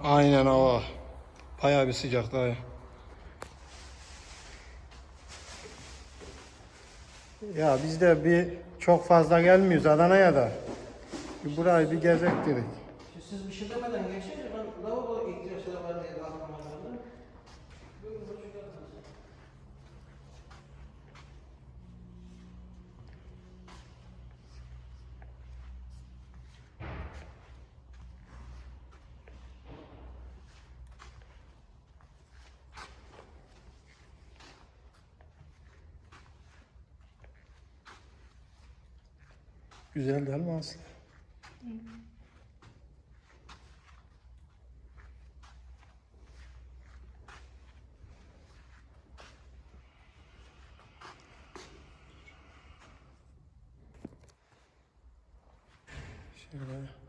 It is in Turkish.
Aynen hava. Bayağı bir sıcak daha. Ya biz de bir çok fazla gelmiyoruz Adana'ya da. Bir burayı bir gezek dedik. Siz bir şey demeden geçince ben lavabo Güzel değil mi Aslı? Şöyle.